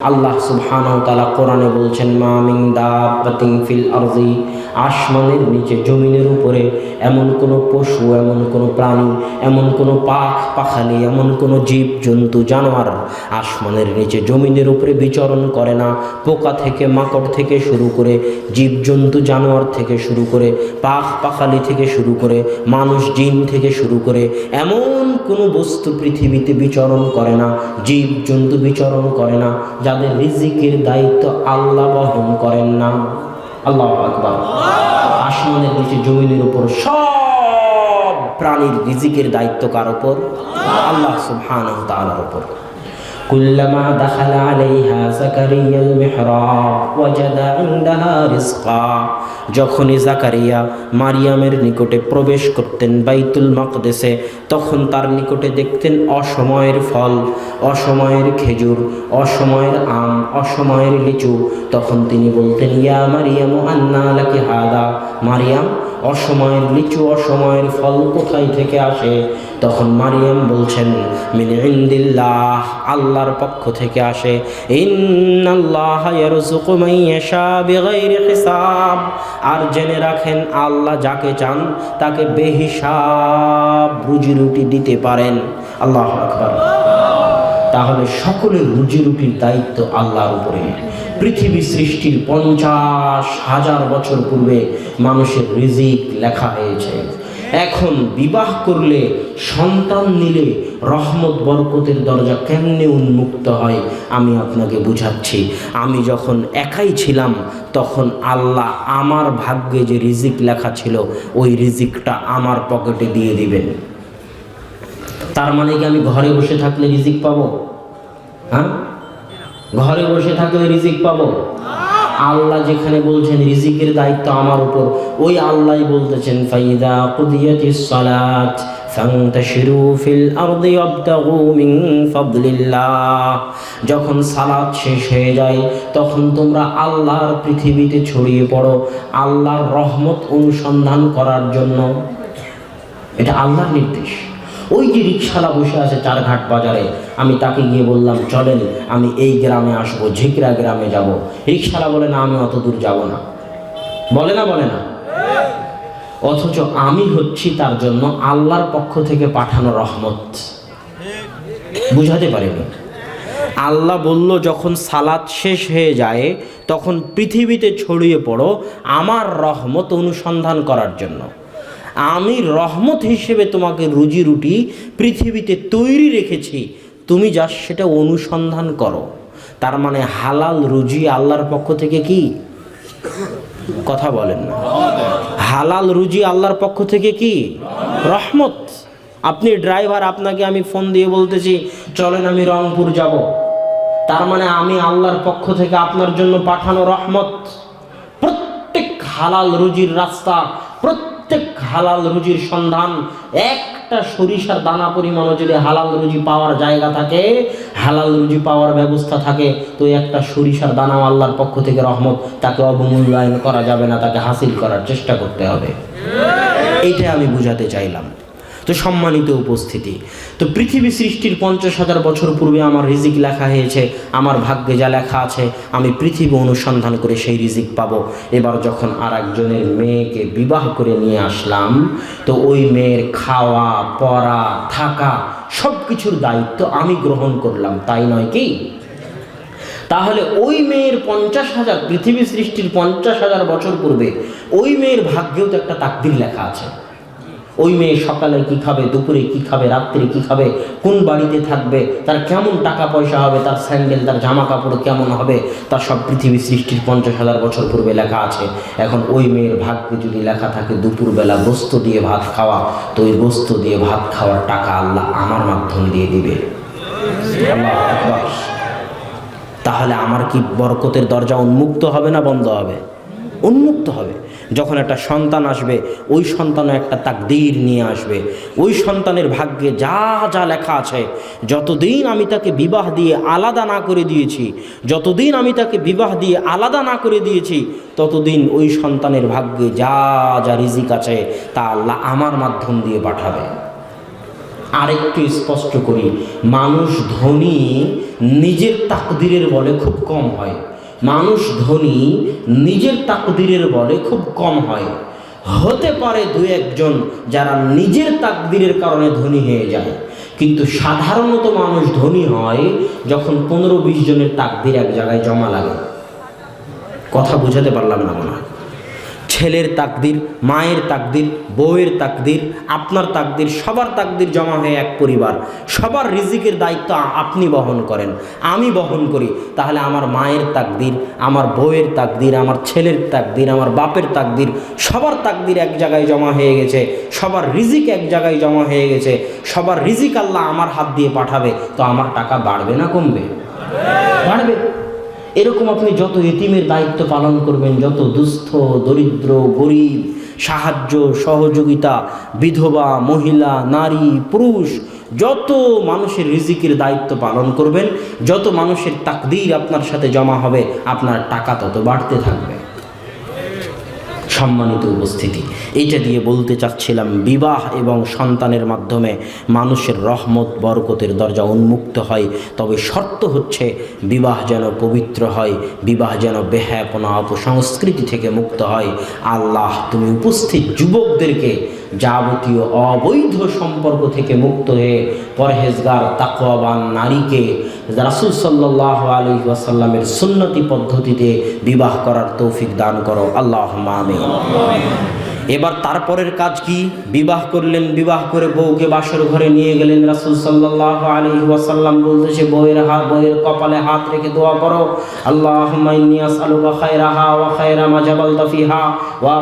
আল্লাহ সুবহানাহু তাআলা কোরআনে বলছেন, মা মিন ফিল আরদি আসমানের নিচে, জমিনের উপরে এমন কোনো পশু, এমন কোনো প্রাণী, এমন কোনো পাখ, পাখালি, এমন কোনো জীব জন্তু জানোয়ার আসমানের নিচে, জমিনের উপরে বিচরণ করে না, পোকা থেকে, মাকড় থেকে শুরু করে জীব জন্তু জানোয়ার থেকে শুরু করে, পাখ, পাখালি থেকে শুরু করে, মানুষ, জিন থেকে শুরু করে, এমন কোনো বস্তু পৃথিবীতে বিচরণ করে না জীব জন্তু বিচরণ করে না যাদের রিজিকের দায়িত্ব আল্লাহ বহন করেন না। আল্লাহ আকবর। আসমানের নিচে জমিনের উপর সব প্রাণীর রিজিকের দায়িত্ব কার উপর? আল্লাহ সুবহানাহু তাআলার উপর। كلما دخل عليها زكريا المحراب وجد عندها رزقا যখনই জাকারিয়া মারিয়ামের নিকটে প্রবেশ করতেন বাইতুল মাকদেসে তখন তার নিকটে দেখতেন অসময়ের ফল অসময়ের খেজুর অসময়ের আম অসময়ের লিচু তখন তিনি বলতেন ইয়া মারিয়াম আন্না লাকি হাদা মারিয়াম অসময়ের লিচু অসময়ের ফল কোথায় থেকে আসে তখন মারিয়াম বলছেন মিন ইন্দিল্লাহ আল্লাহর পক্ষ থেকে আসে হিসাব। আর জেনে রাখেন, আল্লাহ যাকে চান তাকে বেহিসাব রুজি রুটি দিতে পারেন। আল্লাহ আকবার। তাহলে সকলের রুজি রুটির দায়িত্ব আল্লাহর উপরে। পৃথিবী সৃষ্টির পঞ্চাশ হাজার বছর পূর্বে মানুষের রিজিক লেখা হয়েছে। এখন বিবাহ করলে সন্তান নিলে রহমত, বরকতের দরজা কেমনে উন্মুক্ত হয়, আমি আপনাকে বুঝাচ্ছি। আমি যখন একাই ছিলাম, তখন আল্লাহ আমার ভাগ্যে যে রিজিক লেখা ছিল, ওই রিজিকটা আমার পকেটে দিয়ে দিবেন। তার মানে কি আমি ঘরে বসে থাকলে রিজিক পাবো? হ্যাঁ? ঘরে বসে থাকলে রিজিক পাবো? আল্লাহ যেখানে বলছেন, রিজিকের দায়িত্ব আমার উপর, ওই আল্লাহই বলতেছেন, ফাইদা কুদিয়াতিস সালাত, ফান্তাশিরু ফিল আরদি ওয়াবতাগু মিন ফাদলিল্লাহ। যখন সালাত শেষ হয়ে যায়, তখন তোমরা আল্লাহর পৃথিবীতে ছড়িয়ে পড়ো, আল্লাহর রহমত অনুসন্ধান করার জন্য। এটা আল্লাহর নির্দেশ। ওই যে রিক্সালা বসে আছে চারঘাট বাজারে, আমি তাকে গিয়ে বললাম, চলেন, আমি এই গ্রামে আসব, ঝিকরা গ্রামে যাব। রিক্সালা বলে, না, আমি অত দূর যাব না। বলে না বলে না। অথচ আমি হচ্ছি তার জন্য আল্লাহর পক্ষ থেকে পাঠানো রহমত। বুঝাতে পারিনি। আল্লাহ বলল, যখন সালাত শেষ হয়ে যায়, তখন পৃথিবীতে ছড়িয়ে পড়ো আমার রহমত অনুসন্ধান করার জন্য। আমি রহমত হিসেবে তোমাকে রুজি রুটি পৃথিবীতে তৈরি রেখেছি। তুমি যা সেটা অনুসন্ধান করো। তার মানে হালাল রুজি আল্লাহর পক্ষ থেকে কি? কথা বলেন না। হালাল রুজি আল্লাহর পক্ষ থেকে কি? রহমত। আপনি ড্রাইভার, আপনাকে আমি ফোন দিয়ে বলতেছি, চলেন আমি রংপুর যাব। তার মানে আমি আল্লাহর পক্ষ থেকে আপনার জন্য পাঠানো রহমত। প্রত্যেক হালাল রুজির রাস্তা, প্রত্যেক হালাল রুজির সন্ধান, একটা সরিষার দানা পরিমাণও যদি হালাল রুজি পাওয়ার জায়গা থাকে, হালাল রুজি পাওয়ার ব্যবস্থা থাকে, তো একটা সরিষার দানাও আল্লাহর পক্ষ থেকে রহমত, তাকে অবমূল্যায়ন করা যাবে না, তাকে হাসিল করার চেষ্টা করতে হবে। এইটা আমি বুঝাতে চাইলাম। তো সম্মানিত উপস্থিতি। তো পৃথিবী সৃষ্টির পঞ্চাশ হাজার বছর পূর্বে আমার রিজিক লেখা হয়েছে, আমার ভাগ্যে যা লেখা আছে, আমি পৃথিবী অনুসন্ধান করে সেই রিজিক পাবো। এবার যখন আর একজনের মেয়েকে বিবাহ করে নিয়ে আসলাম, তো ওই মেয়ের খাওয়া, পড়া, থাকা সব কিছুর দায়িত্ব আমি গ্রহণ করলাম, তাই নয় কি? তাহলে ওই মেয়ের পঞ্চাশ হাজার, পৃথিবী সৃষ্টির পঞ্চাশ হাজার বছর পূর্বে ওই মেয়ের ভাগ্যেও তো একটা তাকদির লেখা আছে। ওই মেয়ে সকালে কি খাবে, দুপুরে কি খাবে, রাত্রে কি খাবে, কোন বাড়িতে থাকবে, তার কেমন টাকা পয়সা হবে, তার স্যান্ডেল, তার জামা কাপড় কেমন হবে তার সব পৃথিবী সৃষ্টির পঞ্চাশ হাজার বছর পূর্বে লেখা আছে। এখন ওই মেয়ের ভাগ্যে যদি লেখা থাকে, দুপুরবেলা গোস্ত দিয়ে ভাত খাওয়া, তো ওই গোস্ত দিয়ে ভাত খাওয়ার টাকা আল্লাহ আমার মাধ্যম দিয়ে দিবে। তাহলে আমার কি বরকতের দরজা উন্মুক্ত হবে না বন্ধ হবে? উন্মুক্ত হবে। যখন একটা সন্তান আসবে, ওই সন্তানও একটা তাকদীর নিয়ে আসবে। ওই সন্তানের ভাগ্যে যা যা লেখা আছে, যতদিন আমি তাকে বিবাহ দিয়ে আলাদা না করে দিয়েছি, যতদিন আমি তাকে বিবাহ দিয়ে আলাদা না করে দিয়েছি, ততদিন ওই সন্তানের ভাগ্যে যা যা রিজিক আছে, তা আল্লাহ আমার মাধ্যম দিয়ে পাঠাবে। আরেকটু স্পষ্ট করি, মানুষ ধনী নিজের তাকদিরের বলে খুব কম হয়। মানুষ ধনী নিজের তাকদিরের বলে খুব কম হয়। হতে পারে দু একজন যারা নিজের তাকদিরের কারণে ধনী হয়ে যায়। কিন্তু সাধারণত মানুষ ধনী হয় যখন পনেরো বিশ জনের তাকদির এক জায়গায় জমা লাগে। কথা বুঝাতে পারলাম না মনে হয়। ছেলের তাকদির, মায়ের তাকদির, বউয়ের তাকদির, আপনার তাকদির, সবার তাকদির জমা হয়ে এক পরিবার। সবার রিজিকের দায়িত্ব আপনি বহন করেন। আমি বহন করি। তাহলে আমার মায়ের তাকদির, আমার বউয়ের তাকদির, আমার ছেলের তাকদির, আমার বাপের তাকদির, সবার তাকদির এক জায়গায় জমা হয়ে গেছে। সবার রিজিক এক জায়গায় জমা হয়ে গেছে। সবার রিজিক আল্লাহ আমার হাত দিয়ে পাঠাবে। তো আমার টাকা বাড়বে না কমবে? বাড়বে। এরকম আপনি যত এতিমের দায়িত্ব পালন করবেন, যত দুস্থ, দরিদ্র, গরিব, সাহায্য, সহযোগিতা, বিধবা, মহিলা, নারী, পুরুষ, যত মানুষের রিজিকের দায়িত্ব পালন করবেন, যত মানুষের তাকদির আপনার সাথে জমা হবে, আপনার টাকা তত বাড়তে থাকবে। সম্মানিত উপস্থিতি। এইটা দিয়ে বলতে চাচ্ছিলাম, বিবাহ এবং সন্তানের মাধ্যমে মানুষের রহমত, বরকতের দরজা উন্মুক্ত হয়। তবে শর্ত হচ্ছে, বিবাহ যেন পবিত্র হয়, বিবাহ যেন বেহায়াপনা, অপসংস্কৃতি থেকে মুক্ত হয়। আল্লাহ, তুমি উপস্থিত যুবকদেরকে যাবতীয় অবৈধ সম্পর্ক থেকে মুক্ত হয়ে পরহেজগার, তাকওয়াবান নারীকে রাসুল সাল্লাহ আলী ওয়াসাল্লামের সুন্নতি পদ্ধতিতে বিবাহ করার তৌফিক দান করো। আল্লাহ আমিন। এবার তারপরের কাজ কি? বিবাহ করলেন, বিবাহ করে বউকে বাসর ঘরে নিয়ে গেলেন রাসুল সাল্লাহ আলী ওয়াসাল্লাম বলতেছে, বউয়ের হাত বউয়ের কপালে হাত রেখে দোয়া করো। আল্লাহ আলুকা খায়রাহা ওয়া মা ওয়া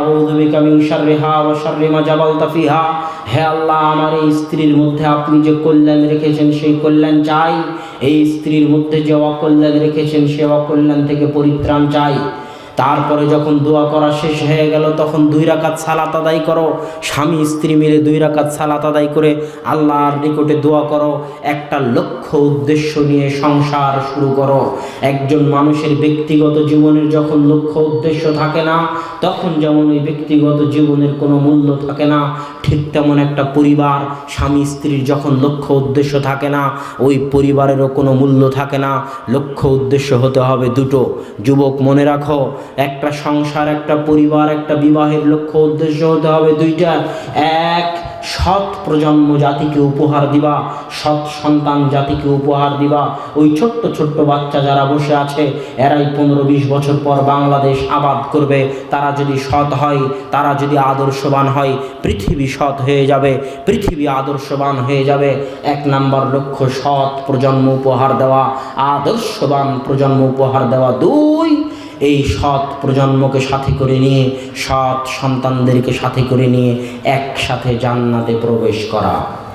হে আল্লাহ, আমার এই স্ত্রীর মধ্যে আপনি যে কল্যাণ রেখেছেন, সেই কল্যাণ চাই। এই স্ত্রীর মধ্যে যে রেখেছেন, সে থেকে পরিত্রাণ চাই। তারপরে যখন দোয়া করা শেষ হয়ে গেল, তখন দুই রাকাত সালাত আদায় করো। স্বামী, স্ত্রী মিলে দুই রাকাত সালাত আদায় করে আল্লাহর নিকটে দোয়া করো। একটা লক্ষ্য উদ্দেশ্য নিয়ে সংসার শুরু করো। একজন মানুষের ব্যক্তিগত জীবনের যখন লক্ষ্য উদ্দেশ্য থাকে না, তখন যেমন ওই ব্যক্তিগত জীবনের কোনো মূল্য থাকে না, ঠিক তেমন একটা পরিবার, স্বামী, স্ত্রীর যখন লক্ষ্য উদ্দেশ্য থাকে না, ওই পরিবারেরও কোনো মূল্য থাকে না। লক্ষ্য উদ্দেশ্য হতে হবে দুটো। যুবক, মনে রাখো একটা সংসার, একটা পরিবার, একটা বিবাহের লক্ষ্য, উদ্দেশ্য হতে হবে দুইটা। এক, সৎ প্রজন্ম জাতিকে উপহার দিবা, সৎ সন্তান জাতিকে উপহার দিবা। ওই ছোট্ট ছোট্ট বাচ্চা যারা বসে আছে, এরাই পনেরো, বিশ বছর পর বাংলাদেশ আবাদ করবে। তারা যদি সৎ হয়, তারা যদি আদর্শবান হয়, পৃথিবী সৎ হয়ে যাবে, পৃথিবী আদর্শবান হয়ে যাবে। এক নাম্বার লক্ষ্য, সৎ প্রজন্ম উপহার দেওয়া, আদর্শবান প্রজন্ম উপহার দেওয়া। দুই এই সৎ প্রজন্মকে সাথে করে নিয়ে, সৎ সন্তানদেরকে সাথে করে নিয়ে একসাথে জান্নাতে প্রবেশ করা।